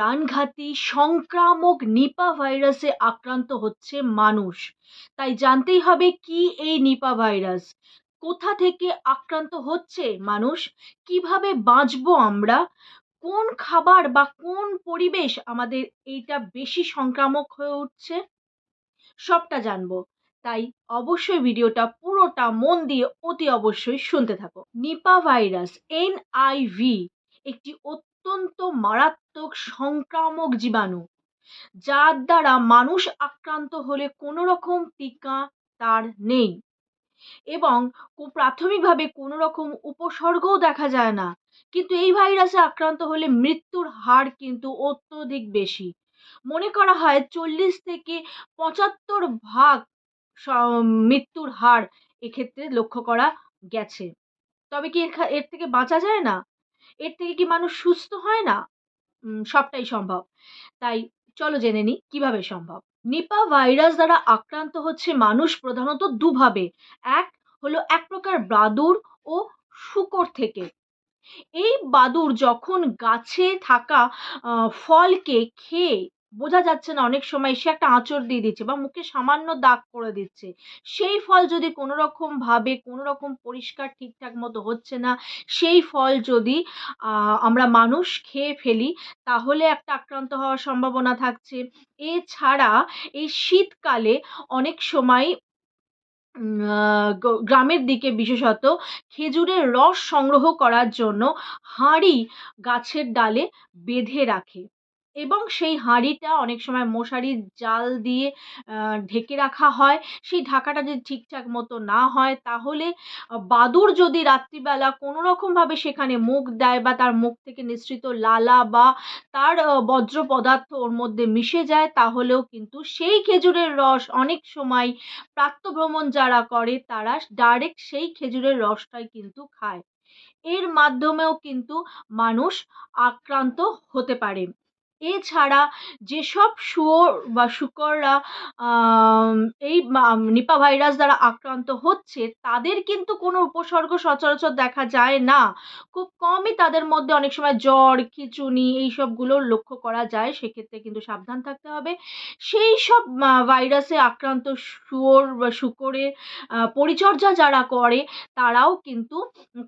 প্রাণঘাতী সংক্রামক নিপা ভাইরাসে আক্রান্ত হচ্ছে মানুষ। তাই জানতেই হবে কি এই নিপা ভাইরাস? কোথা থেকে আক্রান্ত হচ্ছে মানুষ? কীভাবে বাঁচবো আমরা? কোন খাবার বা কোন পরিবেশ আমাদের এইটা বেশি সংক্রামক হয়ে উঠছে? সবটা জানব। তাই অবশ্যই ভিডিওটা পুরোটা মন দিয়ে অতি অবশ্যই শুনতে থাকো। নিপা ভাইরাস এন আইভি একটি অত্যন্ত মারাত্মক সংক্রামক জীবাণু, যার দ্বারা মানুষ আক্রান্ত হলে কোনো রকম টিকা তার নেই এবং প্রাথমিকভাবে কোনো রকম উপসর্গও দেখা যায় না। কিন্তু এই ভাইরাসে আক্রান্ত হলে মৃত্যুর হার কিন্তু অত্যধিক বেশি। মনে করা হয় চল্লিশ থেকে পঁচাত্তর ভাগ মৃত্যুর হার এক্ষেত্রে লক্ষ্য করা গেছে। তবে কি এর থেকে বাঁচা যায় না? এর থেকে কি মানুষ সুস্থ হয় না? সবটাই সম্ভব। তাই চলো জেনে নিই, কীভাবে সম্ভব? নিপা ভাইরাস দ্বারা আক্রান্ত হচ্ছে মানুষ প্রধানত দুভাবে। এক হলো এক প্রকার বাদুর ও শুকর থেকে। এই বাদুর যখন গাছে থাকা ফলকে খেয়ে বোঝা যাচ্ছে না অনেক সময় সে একটা আঁচড় দিয়ে দিচ্ছে বা মুখে সামান্য দাগ করে দিচ্ছে। সেই ফল যদি কোনো রকম ভাবে কোনো রকম পরিষ্কার ঠিকঠাক মতো হচ্ছে না, সেই ফল যদি আমরা মানুষ খেয়ে ফেলি, তাহলে একটা আক্রান্ত হওয়ার সম্ভাবনা থাকছে। এছাড়া এই শীতকালে অনেক সময় গ্রামের দিকে বিশেষত খেজুরের রস সংগ্রহ করার জন্য হাঁড়ি গাছের ডালে বেঁধে রাখে। এবং সেই হাঁড়িটা অনেক সময় মশারির জাল দিয়ে ঢেকে রাখা হয়। সেই ঢাকাটা যদি ঠিকঠাক মতো না হয়, তাহলে বাদুড় যদি রাত্রিবেলা কোনো রকমভাবে সেখানে মুখ দেয় বা তার মুখ থেকে নিঃসৃত লালা বা তার বজ্র পদার্থ ওর মধ্যে মিশে যায়, তাহলেও কিন্তু সেই খেজুরের রস অনেক সময় প্রাতঃভ্রমণ যারা করে, তারা ডাইরেক্ট সেই খেজুরের রসটাই কিন্তু খায়। এর মাধ্যমেও কিন্তু মানুষ আক্রান্ত হতে পারে। এছাড়া যেসব শুয়োর বা শূকররা এই নিপা ভাইরাস দ্বারা আক্রান্ত হচ্ছে, তাদের কিন্তু কোনো উপসর্গ সচরাচর দেখা যায় না। খুব কমই তাদের মধ্যে অনেক সময় জ্বর, খিঁচুনি এইসবগুলো লক্ষ্য করা যায়, সেক্ষেত্রে কিন্তু সাবধান থাকতে হবে। সেই সব ভাইরাসে আক্রান্ত শুয়োর বা শূকরের পরিচর্যা যারা করে, তারাও কিন্তু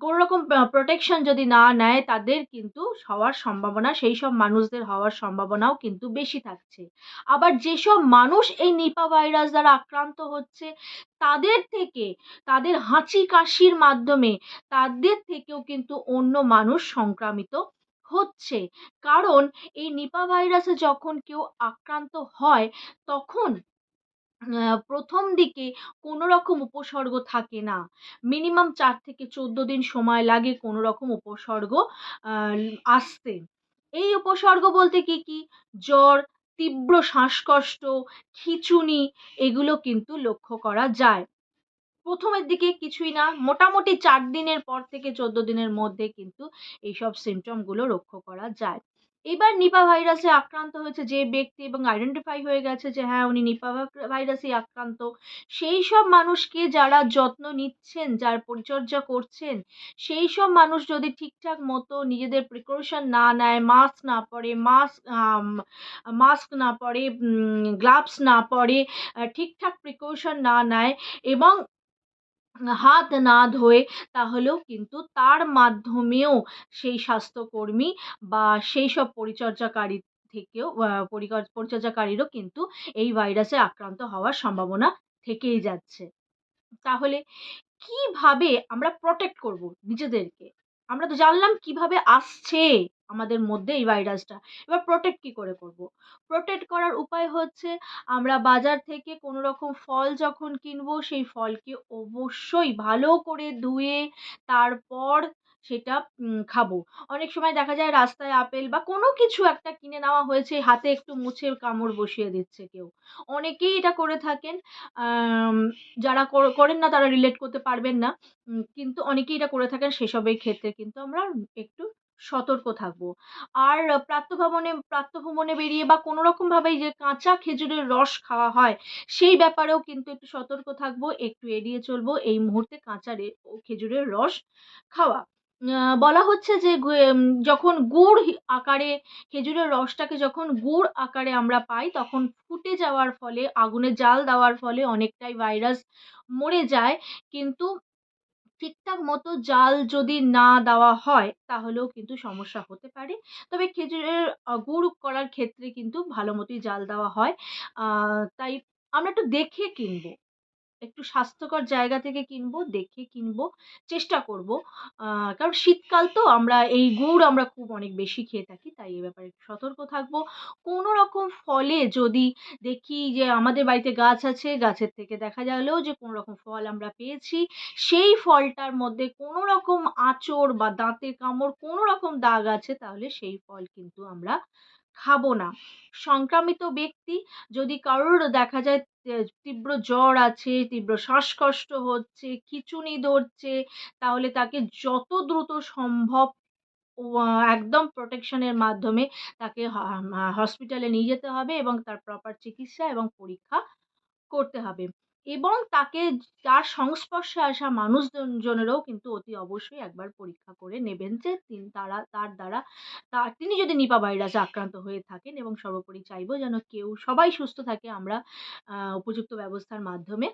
কোনো রকম প্রোটেকশন যদি না নেয়, তাদের কিন্তু হওয়ার সম্ভাবনা, সেই সব মানুষদের হওয়ার সম্ভাবনাও কিন্তু বেশি থাকছে। আবার যেসব মানুষ এই নিপা ভাইরাস দ্বারা আক্রান্ত হচ্ছে, তাদের থেকে, তাদের হাঁচি কাশির মাধ্যমে তাদের থেকেও কিন্তু অন্য মানুষ সংক্রামিত হচ্ছে। কারণ এই নিপা ভাইরাসে যখন কেউ আক্রান্ত হয়, তখন প্রথম দিকে কোনো রকম উপসর্গ থাকে না। মিনিমাম চার থেকে চোদ্দ দিন সময় লাগে কোনো রকম উপসর্গ আসতে। এই উপসর্গ বলতে কি কি? জ্বর, তীব্র শ্বাসকষ্ট, খিঁচুনি, এগুলো কিন্তু লক্ষ্য করা যায়। প্রথমের দিকে কিছুই না, মোটামুটি চার দিনের পর থেকে চোদ্দ দিনের মধ্যে কিন্তু এইসব সিমটমগুলো লক্ষ্য করা যায়। এবার নিপা ভাইরাসে আক্রান্ত হয়েছে যে ব্যক্তি এবং আইডেন্টিফাই হয়ে গেছে যে হ্যাঁ উনি নিপা ভাইরাসে আক্রান্ত। সেই সব মানুষকে যারা যত্ন নিচ্ছেন, যার পরিচর্যা করছেন, সেই সব মানুষ যদি ঠিকঠাক মতো নিজেদের প্রিকশন না নেয় মাস্ক না পরে মাস্ক মাস্ক না পরে গ্লাভস না পরে ঠিকঠাক প্রিকশন না নেয় এবং হাত না ধোয়ে তাহলেও কিন্তু তার মাধ্যমেও সেই স্বাস্থ্যকর্মী বা সেই সব পরিচর্যাকারী থেকেও পরিচর্যাকারীরও কিন্তু এই ভাইরাসে আক্রান্ত হওয়ার সম্ভাবনা থেকেই যাচ্ছে। তাহলে কীভাবে আমরা প্রোটেক্ট করব নিজেদেরকে? আমরা তো জানলাম কীভাবে আসছে। আমাদের মধ্যে এই ভাইরাসটা। এবার প্রোটেক্ট কি করে করব? প্রোটেক্ট করার উপায় হচ্ছে আমরা বাজার থেকে কোনো রকম ফল যখন কিনবো, সেই ফলকে অবশ্যই ভালো করে ধুয়ে তারপর সেটা খাব। অনেক সময় দেখা যায় রাস্তায় আপেল বা কোনো কিছু একটা কিনে নেওয়া হয়েছে, হাতে একটু মুছে কামড় বসিয়ে দিচ্ছে কেউ। অনেকেই এটা করে থাকেন যারা করেন না তারা রিলেট করতে পারবেন না। কিন্তু অনেকেই এটা করে থাকেন, সেসবের ক্ষেত্রে কিন্তু আমরা একটু সতর্ক থাকব। আর প্রাতঃভ্রমণে প্রাতঃভ্রমণে বেরিয়ে বা কোনো রকমভাবে যে কাঁচা খেজুরের রস খাওয়া হয়, সেই ব্যাপারেও কিন্তু একটু সতর্ক থাকব, একটু এড়িয়ে চলবো এই মুহূর্তে কাঁচা খেজুরের রস খাওয়া। বলা হচ্ছে যে যখন গুড় আকারে, খেজুরের রসটাকে যখন গুড় আকারে আমরা পাই, তখন ফুটে যাওয়ার ফলে, আগুনে জাল দেওয়ার ফলে অনেকটাই ভাইরাস মরে যায়। কিন্তু ঠিকঠাক মতো জাল যদি না দেওয়া হয়, তাহলেও কিন্তু সমস্যা হতে পারে। তবে খেজুরের গুড় করার ক্ষেত্রে কিন্তু ভালো মতোই জাল দেওয়া হয়। তাই আমরা একটু দেখে কিনবো। একটু স্বাস্থ্যকর জায়গা থেকে কিনবো, দেখে কিনবো, চেষ্টা করব। কারণ শীতকাল তো আমরা, এই গুড় আমরা খুব অনেক বেশি খেয়ে থাকি, তাই এ ব্যাপারে একটু সতর্ক থাকব। কোনো রকম ফলে যদি দেখি যে আমাদের বাড়িতে গাছ আছে, গাছের থেকে দেখা গেলেও যে কোনো রকম ফল আমরা পেয়েছি, সেই ফলটার মধ্যে কোনো রকম আঁচড় বা দাঁতের কামড়, কোনো রকম দাগ আছে, তাহলে সেই ফল কিন্তু আমরা খাব না। সংক্রামিত ব্যক্তি যদি কারোর দেখা যায় তীব্র জ্বর আছে, তীব্র শ্বাসকষ্ট হচ্ছে, খিঁচুনি ধরছে, তাহলে তাকে যত দ্রুত সম্ভব একদম প্রোটেকশনের মাধ্যমে তাকে হসপিটালে নিয়ে যেতে হবে এবং তার প্রপার চিকিৎসা এবং পরীক্ষা করতে হবে। এবং তাকে তার সংস্পর্শে আসা মানুষজনেরও কিন্তু অতি অবশ্যই একবার পরীক্ষা করে নেবেন যে তিনি তারা, তার দ্বারা তার তিনি যদি নিপা ভাইরাসে আক্রান্ত হয়ে থাকেন এবং সর্বোপরি চাইব যেন কেউ, সবাই সুস্থ থাকে, আমরা উপযুক্ত ব্যবস্থার মাধ্যমে।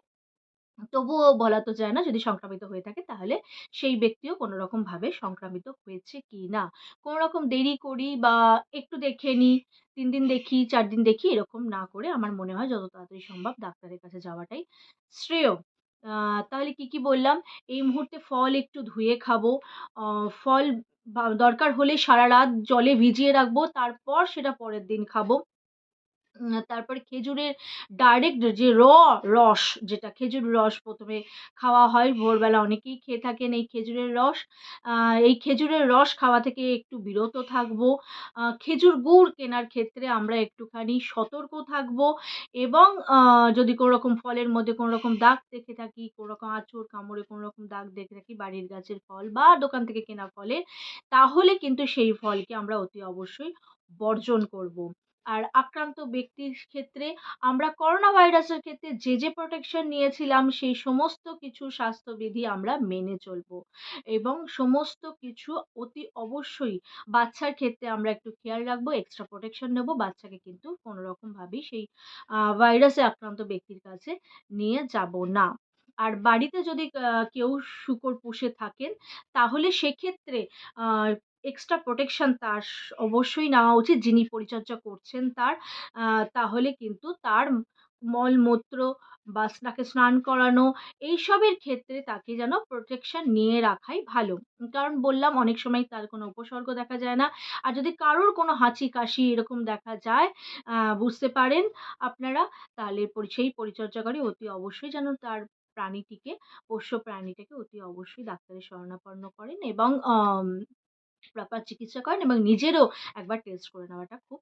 তবুও বলা তো যায় না, যদি সংক্রামিত হয়ে থাকে তাহলে সেই ব্যক্তিও কোনো রকমভাবে সংক্রামিত হয়েছে কি না কোনো। রকম দেরি করি বা একটু দেখে নিই তিন দিন দেখি, চার দিন দেখি, এরকম না করে আমার মনে হয় যত তাড়াতাড়ি সম্ভব ডাক্তারের কাছে যাওয়াটাই শ্রেয়। তাহলে কি কি বললাম? এই মুহূর্তে ফল একটু ধুয়ে খাব ফল দরকার হলে সারা রাত জলে ভিজিয়ে রাখব, তারপর সেটা পরের দিন খাব। তারপরে খেজুরের ডাইরেক্ট যে র রস, যেটা খেজুর রস প্রথমে খাওয়া হয়, ভোরবেলা অনেকেই খেয়ে থাকেন এই খেজুরের রস। এই খেজুরের রস খাওয়া থেকে একটু বিরত থাকব। খেজুর গুড় কেনার ক্ষেত্রে আমরা একটুখানি সতর্ক থাকব এবং যদি কোনো রকম ফলের মধ্যে কোনো রকম দাগ দেখে থাকি কোনো রকম আঁচড় কামড়ে কোনো রকম দাগ দেখে থাকি বাড়ির গাছের ফল বা দোকান থেকে কেনা ফলে তাহলে কিন্তু সেই ফলকে আমরা অতি অবশ্যই বর্জন করব। আর আক্রান্ত ব্যক্তির ক্ষেত্রে আমরা করোনা ভাইরাসের ক্ষেত্রে যে যে প্রোটেকশন নিয়েছিলাম, সেই সমস্ত কিছু স্বাস্থ্যবিধি আমরা মেনে চলবো। এবং সমস্ত কিছু অতি অবশ্যই বাচ্চার ক্ষেত্রে আমরা একটু খেয়াল রাখব এক্সট্রা প্রোটেকশন নেব, বাচ্চাকে কিন্তু কোনো রকমভাবেই সেই ভাইরাসে আক্রান্ত ব্যক্তির কাছে নিয়ে যাব না। আর বাড়িতে যদি কেউ শূকর পুষে থাকেন, তাহলে সেক্ষেত্রে এক্সট্রা প্রোটেকশন তার অবশ্যই নেওয়া উচিত যিনি পরিচর্যা করছেন তার। তাহলে কিন্তু তার মলমূত্র বা তাকে স্নান করানো, এইসবের ক্ষেত্রে তাকে যেন প্রোটেকশন নিয়ে রাখাই ভালো। কারণ বললাম, অনেক সময় তার কোনো উপসর্গ দেখা যায় না। আর যদি কারোর কোনো হাঁচি কাশি এরকম দেখা যায় বুঝতে পারেন আপনারা, তাহলে সেই পরিচর্যাকারী অতি অবশ্যই যেন তার প্রাণীটিকে, পোষ্য প্রাণীটাকে অতি অবশ্যই ডাক্তারের শরণাপন্ন করেন এবং প্রপার চিকিৎসা করেন এবং নিজেরও একবার টেস্ট করে নেওয়াটা খুব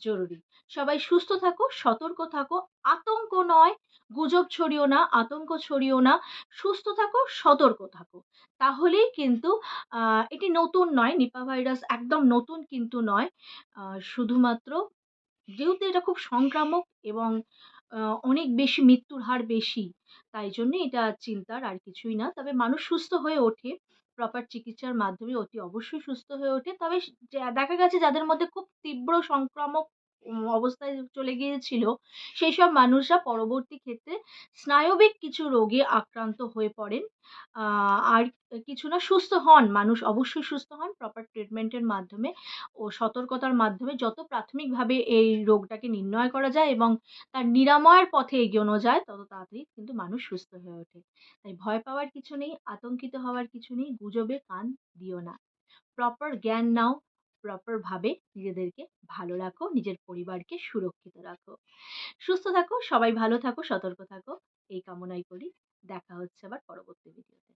জরুরি। সবাই সুস্থ থাকো, সতর্ক থাকো, আতঙ্ক নয়, গুজব ছড়িও না, আতঙ্ক ছড়িও না, সুস্থ থাকো, সতর্ক থাকো। তাহলেই কিন্তু এটি নতুন নয়, নিপা ভাইরাস একদম নতুন কিন্তু নয় শুধুমাত্র যেহেতু এটা খুব সংক্রামক এবং অনেক বেশি মৃত্যুর হার বেশি, তাই জন্য এটা চিন্তার আর কিছুই না। তবে মানুষ সুস্থ হয়ে ওঠে। প্রপার চিকিৎসার মাধ্যমে অতি অবশ্যই সুস্থ হয়ে ওঠে। তবে দেখা গেছে যাদের মধ্যে খুব তীব্র সংক্রামক অবস্থায় চলে গিয়েছিল সেই সব মানুষরা পরবর্তী ক্ষেত্রে স্নায়বিক কিছু রোগে আক্রান্ত হয়ে পড়েন। আর কিছু না, সুস্থ হন। মানুষ অবশ্যই সুস্থ হন প্রপার ট্রিটমেন্টের মাধ্যমে ও সতর্কতার মাধ্যমে যত প্রাথমিকভাবে এই রোগটাকে নির্ণয় করা যায় এবং তার নিরাময়ের পথে এগোনো যায়, তত তাড়াতাড়ি কিন্তু মানুষ সুস্থ হয়ে ওঠে। তাই ভয় পাওয়ার কিছু নেই, আতঙ্কিত হওয়ার কিছু নেই, গুজবে কান দিও না। প্রপার জ্ঞান নাও প্রপার ভাবে নিজেদেরকে ভালো রাখো, নিজের পরিবারকে সুরক্ষিত রাখো। সুস্থ থাকো, সবাই ভালো থাকো, সতর্ক থাকো, এই কামনাই করি। দেখা হচ্ছে আবার পরবর্তী ভিডিওতে